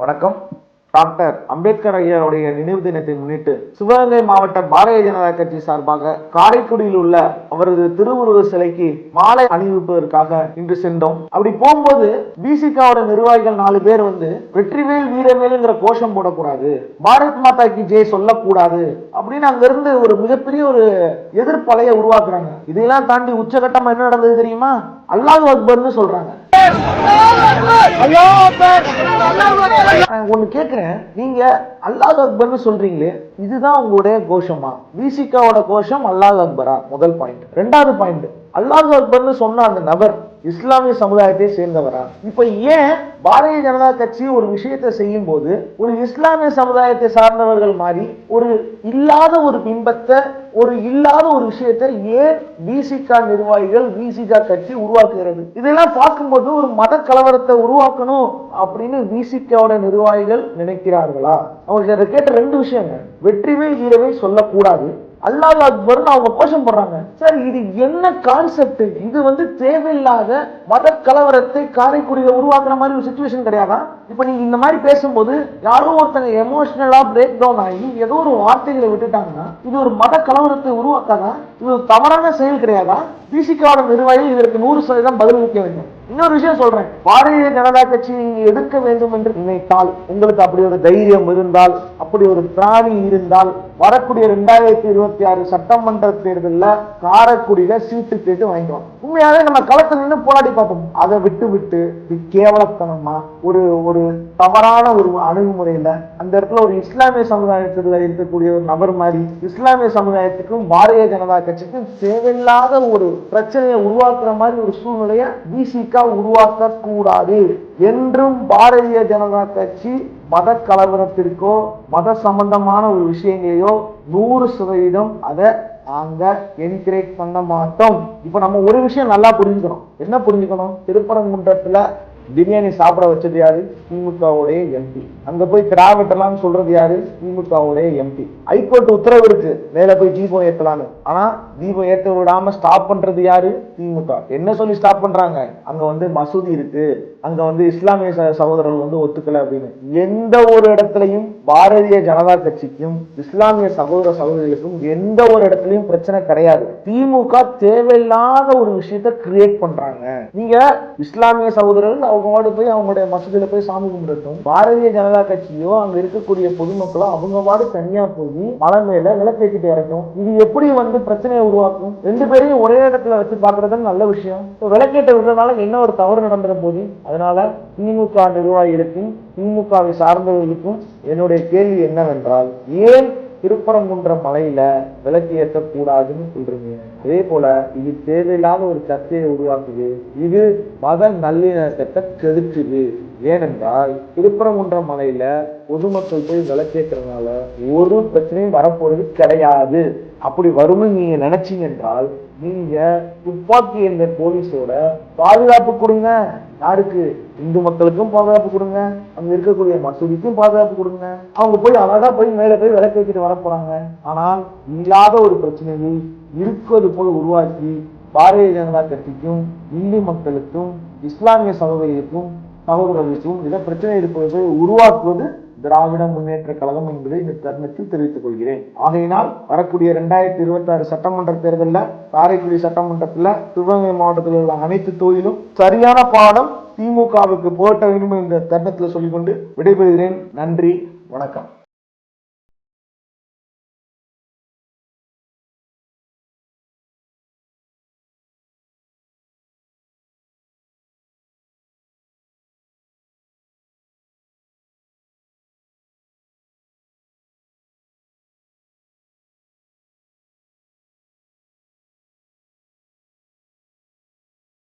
வணக்கம். டாக்டர் அம்பேத்கர் ஐயருடைய நினைவு தினத்தை முன்னிட்டு சிவகங்கை மாவட்ட பாரதிய ஜனதா கட்சி சார்பாக காரைக்குடியில் உள்ள அவரது திருவுருவ சிலைக்கு மாலை அணிவிப்பதற்காக இன்று சென்றோம். அப்படி போகும்போது பிசிகாவோட நிர்வாகிகள் நாலு பேர் வந்து வெற்றிவேல் வீரவேலுங்கிற கோஷம் போடக்கூடாது. பாரத் மாதா கி ஜெய் சொல்லக்கூடாது அப்படின்னு அங்கிருந்து ஒரு மிகப்பெரிய ஒரு எதிர்ப்பலையை உருவாக்குறாங்க. இதையெல்லாம் தாண்டி உச்சகட்டமா என்ன நடந்தது தெரியுமா? அல்லாஹ் அக்பர்னு சொல்றாங்க. நான் ஒண்ணு கேக்குறேன். நீங்க அல்லாஹ் அக்பர்னு சொல்றீங்களே இதுதான் உங்களுடைய கோஷமா? விசிகாவோட கோஷம் அல்லாஹ் அக்பரா முதல் பாயிண்ட் ரெண்டாவது பாயிண்ட் அல்லாஹ் அக்பர்னு சொன்ன அந்த நபர் இஸ்லாமிய சமுதாயத்தை சேர்ந்தவரா? இப்ப ஏன் பாரதிய ஜனதா கட்சி ஒரு விஷயத்தை செய்யும் போது ஒரு இஸ்லாமிய சமுதாயத்தை சார்ந்தவர்கள் மாதிரி ஒரு இல்லாத ஒரு பிம்பத்தை ஒரு இல்லாத ஒரு விஷயத்தை ஏன் பிசிகா நிர்வாகிகள் பிசிகா கட்சி உருவாக்குகிறது? இதெல்லாம் பார்க்கும்போது ஒரு மத கலவரத்தை உருவாக்கணும் அப்படின்னு பிசிகாவோட நிர்வாகிகள் நினைக்கிறார்களா? அவங்க கேட்ட ரெண்டு விஷயங்க. வெற்றிவே வீரவே சொல்லக்கூடாது. அல்லாஹ் அக்பர்னு அவங்க கோஷம் போடுறாங்க. சார் இது என்ன கான்செப்ட் இது வந்து தேவையில்லாத மத கலவரத்தை காரைக்குடியில உருவாக்குற மாதிரி ஒரு சுச்சுவேஷன் கிடையாதா? இப்போ நீங்க இந்த மாதிரி பேசும்போது யாரோ ஒருத்தங்க எமோஷனலா பிரேக் டவுன் ஆகி ஏதோ ஒரு வார்த்தைகளை விட்டுட்டாங்கன்னா இது ஒரு மத கலவரத்தை உருவாக்காதா? இது ஒரு தவறான செயல் கிடையாதா? பிசிகாவோட நிர்வாகி இதற்கு நூறு சதவீதம் பதிலளிக்க வேண்டும். இன்னொரு விஷயம் சொல்றேன். பாரதிய ஜனதா கட்சி நீங்க எதிர்க்க வேண்டும் என்று நினைத்தால் உங்களுக்கு அப்படி ஒரு தைரியம் இருந்தால் அப்படி ஒரு திராணி இருந்தால் வரக்கூடிய ரெண்டாயிரத்தி இருபத்தி ஆறு சட்டமன்ற தேர்தலில் காரக்குடியில சீட்டு கேட்டு வாங்கிக்கலாம் உண்மையாவே நம்ம களத்துல நின்று போராடி பார்த்தோம். அதை விட்டு விட்டு கேவலத்தனமா ஒரு ஒரு தவறான ஒரு அணுகுமுறையில அந்த இடத்துல ஒரு இஸ்லாமிய சமுதாயத்துல இருக்கக்கூடிய ஒரு நபர் மாதிரி இஸ்லாமிய சமுதாயத்துக்கும் பாரதிய ஜனதா கட்சிக்கும் தேவையில்லாத ஒரு பிரச்சனையை உருவாக்குற மாதிரி ஒரு சூழ்நிலையை பிசிக உருவாக்க கூடாது என்றும் பாரதிய ஜனதா கட்சி மத கலவரத்திற்கோ மத சம்பந்தமான ஒரு விஷயங்களையோ நூறு சதவீதம் அதை நாங்க என்கரேஜ் பண்ண மாட்டோம். இப்ப நம்ம ஒரு விஷயம் நல்லா புரிஞ்சுக்கணும். என்ன புரிஞ்சுக்கணும்? திருப்பரங்குன்றத்துல பிரியாணி சாப்பிட வச்சது யாரு? திமுகவுடைய எம்பி அங்க போய் கிராவட்டெல்லாம் சொல்றது யாரு? திமுகவுடைய எம்பி ஹைகோர்ட் உத்தரவு இருக்கு. மேல போய் தீபம் ஏற்றலான்னு ஆனா தீபம் ஏற்ற விடாம ஸ்டாப் பண்றது யாரு? திமுக. என்ன சொல்லி ஸ்டாப் பண்றாங்க? அங்க வந்து மசூதி இருக்கு. அங்க வந்து இஸ்லாமிய சகோதரர்கள் வந்து ஒத்துக்கல அப்படின்னு. எந்த ஒரு இடத்துலையும் பாரதிய ஜனதா கட்சிக்கும் இஸ்லாமிய சகோதர சகோதரிகளுக்கும் எந்த ஒரு இடத்துலயும் பிரச்சனை கிடையாது. திமுக தேவையில்லாத ஒரு விஷயத்த கிரியேட் பண்றாங்க. நீங்க இஸ்லாமிய சகோதரர்கள் அவங்க வாடு போய் அவங்களுடைய மசூதியில் போய் சாமி கும்பிடட்டும். பாரதிய ஜனதா கட்சியோ அங்க இருக்கக்கூடிய பொதுமக்களோ அவங்க வாடு தனியா போய் மலை மேல விளக்கேற்றிட்டு இறக்கும். இது எப்படி வந்து பிரச்சனையை உருவாக்கும்? ரெண்டு பேரையும் ஒரே இடத்துல வச்சு பாக்குறது நல்ல விஷயம். விளக்கேட்ட விடுறதுனால என்ன ஒரு தவறு நடந்துட போது அதனால திமுக நிர்வாகிகளுக்கும் திமுகவை சார்ந்தவர்களுக்கும் என்னுடைய கேள்வி என்னவென்றால் ஏன் திருப்பரங்குன்ற மலையில விளக்கு ஏற்றக்கூடாதுன்னு சொல்றீங்க. அதே போல இது தேவையில்லாத ஒரு சர்ச்சையை உருவாக்குது. இது மத நல்லிணக்கத்தை கெடுக்குது ஏனென்றால் திருப்பரங்குன்ற மலையில பொதுமக்கள் போய் விளக்கேற்றதுனால ஒரு பிரச்சனையும் வரப்போறது கிடையாது. அப்படி வரும்னு நீங்க நினைச்சீங்க என்றால் நீங்க துப்பாக்கி என்ற போலீஸோட பாதுகாப்பு கொடுங்க. யாருக்கு? இந்து மக்களுக்கும் பாதுகாப்பு கொடுங்க. அங்க இருக்கக்கூடிய மசூதிக்கும் பாதுகாப்பு கொடுங்க. அவங்க போய் அழகா போய் மேல போய் விளக்கு வைக்கிட்டு வர ஆனால் இல்லாத ஒரு பிரச்சனையை இருக்கிறது போல் உருவாக்கி பாரதிய ஜனதா கட்சிக்கும் இந்தி மக்களுக்கும் இஸ்லாமிய சமூகத்துக்கும் சகோதரர்களுக்கும் இதை பிரச்சனை இருப்பதை உருவாக்குவது திராவிட முன்னேற்ற கழகம் என்பதை இந்த தருணத்தில் தெரிவித்துக் கொள்கிறேன். ஆகையினால் வரக்கூடிய இரண்டாயிரத்தி இருபத்தி ஆறு சட்டமன்ற தேர்தலில் காரைக்குடி சட்டமன்றத்தில் சிவகங்கை மாவட்டத்தில் உள்ள அனைத்து தொகுதியிலும் சரியான பாடம் திமுகவுக்கு போட்ட வேண்டும் இந்த தருணத்தில் சொல்லிக்கொண்டு விடைபெறுகிறேன். நன்றி வணக்கம்.